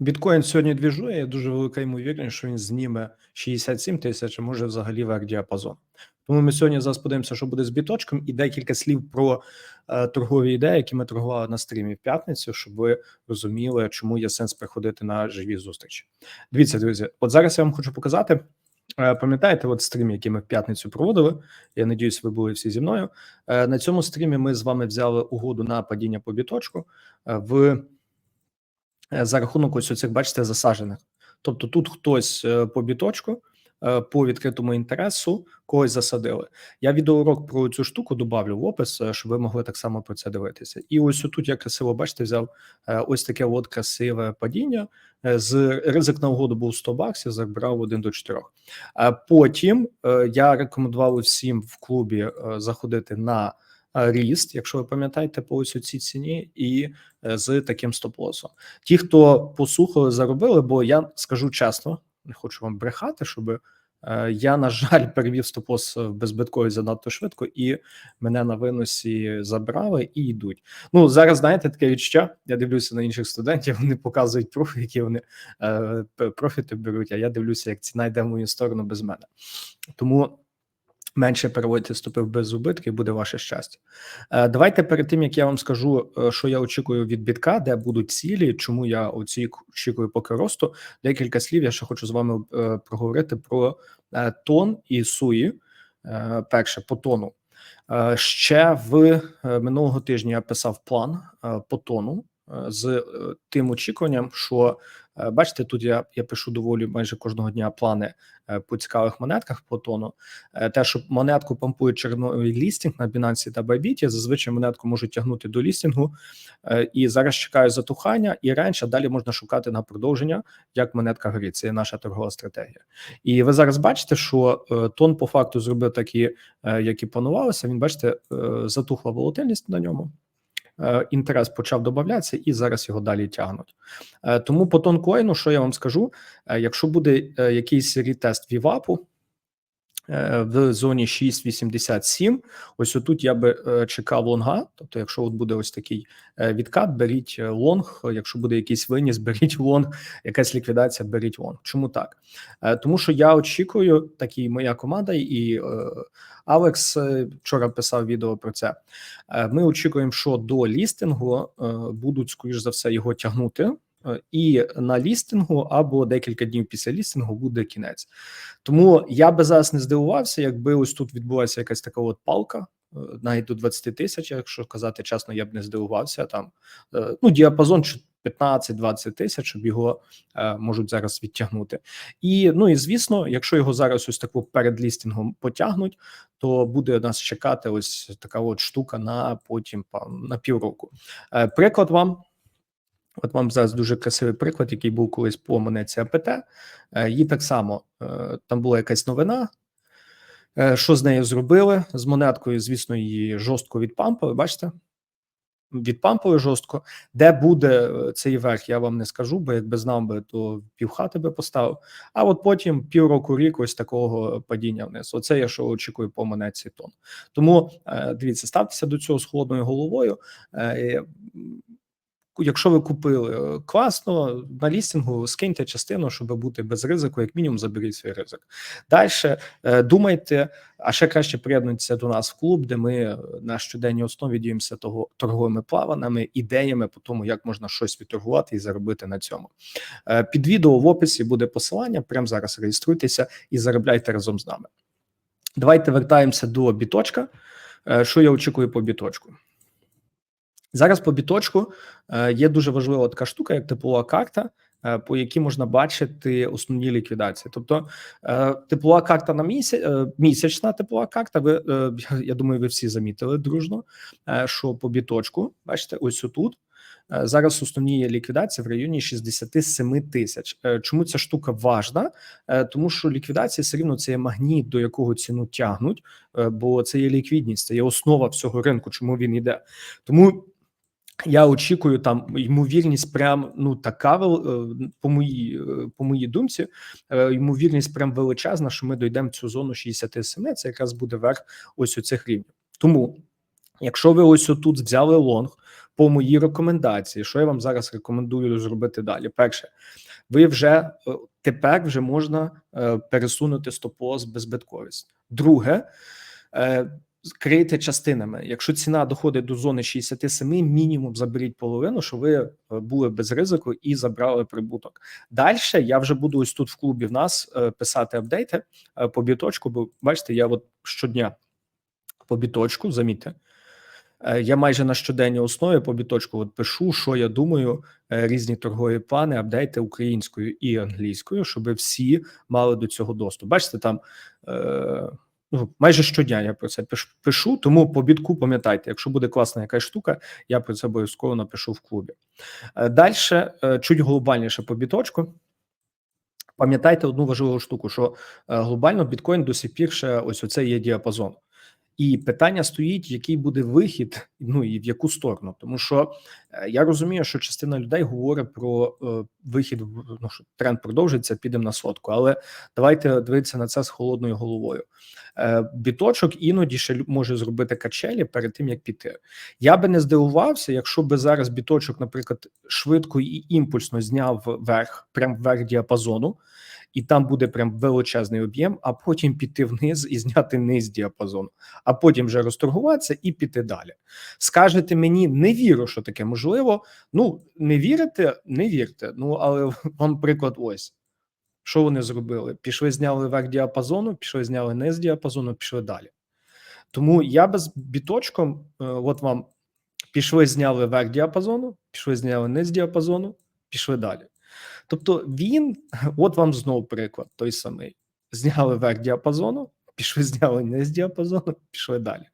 Біткоін сьогодні двіжує. Дуже велика ймовірність, що він зніме 67 тисяч, а може взагалі верх діапазон. Тому ми сьогодні зараз подивимося, що буде з біточком, і декілька слів про е, торгові ідеї, які ми торгували на стрімі в п'ятницю, щоб ви розуміли, чому є сенс приходити на живі зустрічі. Дивіться, друзі, от зараз я вам хочу показати. Е, Пам'ятаєте, от стрім, який ми в п'ятницю проводили. Я надіюсь, ви були всі зі мною. Е, На цьому стрімі ми з вами взяли угоду на падіння по біточку е, в за рахунок ось цих, бачите, засаджених. Тобто тут хтось е, по біточку, е, по відкритому інтересу когось засадили. Я відеоурок про цю штуку добавлю в опис, е, щоб ви могли так само про це дивитися. І ось тут я красиво, бачите, взяв е, ось таке от красиве падіння. Е, З ризик на угоду був 100 баксів, забрав 1 до 4. А потім е, я рекомендував всім в клубі е, заходити на е, ріст, якщо ви пам'ятаєте, по ось цій ціні, і е, з таким стоп-лосом. Ті, хто послухали, заробили, бо я скажу чесно, не хочу вам брехати, щоб е, я, на жаль, перевів стоп-лос в безбиткові занадто швидко, і мене на виносі забрали і йдуть. Ну зараз знаєте таке відчуття. Я дивлюся на інших студентів. Вони показують профі, які вони е, профіти беруть. А я дивлюся, як ціна йде в мою сторону без мене. Тому менше переводьте стопи в без убитки, буде ваше щастя. Е, Давайте перед тим як я вам скажу, е, що я очікую від бітка, де будуть цілі, чому я оці очікую поки росту. Декілька слів. Я ще хочу з вами е, проговорити про тон і суї. Перше по тону. Ще в минулого тижня я писав план по тону з е, тим очікуванням, що е, бачите, тут я, я пишу доволі майже кожного дня плани е, по цікавих монетках по тону. Те, що монетку помпує черновий лістінг на Binance та Bybit, зазвичай монетку можуть тягнути до лістінгу. І зараз чекаю затухання, і раніше далі можна шукати на продовження, як монетка горить. Це є наша торгова стратегія. І ви зараз бачите, що тон по факту зробив такі, е, як і планувалося. Він бачите, затухла волатильність на ньому. Е, Інтерес почав додатися, і зараз його далі тягнуть. Е, Тому по тонкоїну, що я вам скажу, е, якщо буде якийсь рітест вівапу в зоні 6,87, ось отут я би е, чекав лонга. Тобто, якщо от буде ось такий е, відкат, беріть е, лонг. Якщо буде якийсь виніс, беріть лонг, якась ліквідація, беріть лонг. Чому так? Е, Тому що я очікую, так і моя команда, і е, Алекс е, вчора писав відео про це. Е, Ми очікуємо, що до лістингу е, будуть, скоріш за все, його тягнути. Е, І на лістингу або декілька днів після лістингу буде кінець. Тому я би зараз не здивувався, якби ось тут відбулася якась така от палка, е, навіть до 20 тисяч. Якщо казати чесно, я б не здивувався. Там е, ну діапазон 15-20 тисяч, щоб його можуть зараз відтягнути. І ну і звісно, якщо його зараз ось таку перед лістингом потягнуть, то буде нас чекати ось така от штука на потім на півроку. Приклад вам. От вам зараз дуже красивий приклад, який був колись по монеті АПТ. Е, Її так само е, там була якась новина. Е, Що з нею зробили? З монеткою, звісно, її жорстко відпампали. Бачите? Відпампали жорстко. Де буде цей верх, я вам не скажу, бо якби знав би, то півхати би поставив. А от потім півроку рік ось такого падіння вниз. Оце я що очікую по монетці тон. Тому дивіться, ставтеся до цього з холодною головою. Е, Якщо ви купили е, класно на лістингу, скиньте частину, щоб бути без ризику, як мінімум, заберіть свій ризик. Далі думайте, а ще краще приєднуйтеся до нас в клуб, де ми е, на щоденній основі діємося того торговими плаванами, ідеями по тому, як можна щось відторгувати і заробити на цьому. Е, Під відео в описі буде посилання. Прямо зараз реєструйтеся і заробляйте разом з нами. Давайте вертаємося до біточка. Е, Що я очікую по біточку? Зараз по біточку е, є дуже важлива така штука, як теплова карта, е, по якій можна бачити основні ліквідації. Тобто е, теплова карта на місяць, місячна теплова карта. Ви я думаю, ви всі замітили дружно, що по біточку, бачите, ось отут. е, Зараз основні ліквідації в районі 67 тисяч. Чому ця штука важна? Тому що ліквідація все рівно це є магніт, до якого ціну тягнуть, бо це є ліквідність, це є основа всього ринку. Чому він йде? Тому я очікую там ймовірність, прям ну така е, по моїй е, по моїй думці, е, ймовірність прям величезна, що ми дійдемо цю зону 67, Це якраз буде верх ось у цих рівнів. Тому, якщо ви ось отут взяли лонг по моїй рекомендації, що я вам зараз рекомендую зробити далі. Перше, ви вже тепер вже можна пересунути стоп-лосс беззбитковість. Друге, е, крийте частинами. Якщо ціна доходить до зони 67, мінімум заберіть половину, що ви е, були без ризику і забрали прибуток. Далі я вже буду ось тут в клубі в нас е, писати апдейти е, по біточку, бо бачите, я от щодня по біточку, замітьте. Я майже на щоденній основі по біточку от пишу, що я думаю, різні торгові плани, апдейти українською і англійською, щоб всі мали до цього доступ. Бачите, там е, ну, майже щодня я про це пишу. Тому по бітку пам'ятайте, якщо буде класна якась штука, я про це обов'язково напишу в клубі. Далі, чуть глобальніше по біточку. Пам'ятайте одну важливу штуку: що е, глобально біткоін до сих пір ще ось оце є діапазон. І питання стоїть, який буде вихід, ну і в яку сторону, тому що е, я розумію, що частина людей говорить про е, вихід, ну що тренд продовжиться, підемо на сотку. Але давайте дивитися на це з холодною головою. Е, біточок іноді ще може зробити качелі перед тим як піти. Я би не здивувався, якщо би зараз біточок, наприклад, швидко і імпульсно зняв вверх, прям вверх діапазону, і там буде прям величезний об'єм, а потім піти вниз і зняти низ діапазону, а потім вже розторгуватися і піти далі. Скажете мені, не вірю, що таке можливо. Ну, не вірите, не вірте. Ну, але вам приклад ось. Що вони зробили? Пішли, зняли верх діапазону, пішли, зняли низ діапазону, пішли далі. Тому я би з біточком, е, от вам пішли, зняли верх діапазону, пішли, зняли низ діапазону, пішли далі. Тобто він, от вам знову приклад, той самий. Зняли верх діапазону, пішли, зняли низ діапазону, пішли далі.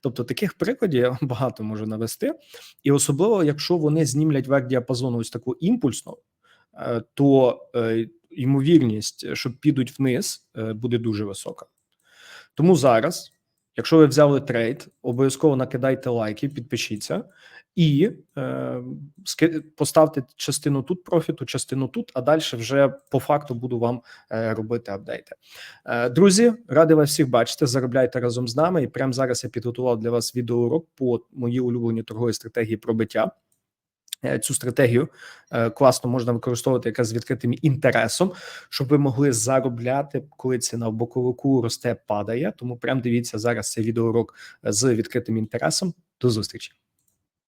Тобто таких прикладів я вам багато можу навести, і особливо, якщо вони знімлять верх діапазону ось таку імпульсну, е, то е, ймовірність, що підуть вниз, е, буде дуже висока. Тому зараз, якщо ви взяли трейд, обов'язково накидайте лайки, підпишіться і е, поставте частину тут профіту, частину тут, а далі вже по факту буду вам е, робити апдейти. Е, друзі, радий вас всіх бачити. Заробляйте разом з нами. І прямо зараз я підготував для вас відеоурок по моїй улюбленій торговій стратегії пробиття. Е, Цю стратегію е, класно можна використовувати якраз з відкритим інтересом, щоб ви могли заробляти, коли ціна в боковику росте, падає. Тому прям дивіться зараз цей відеоурок з відкритим інтересом. До зустрічі.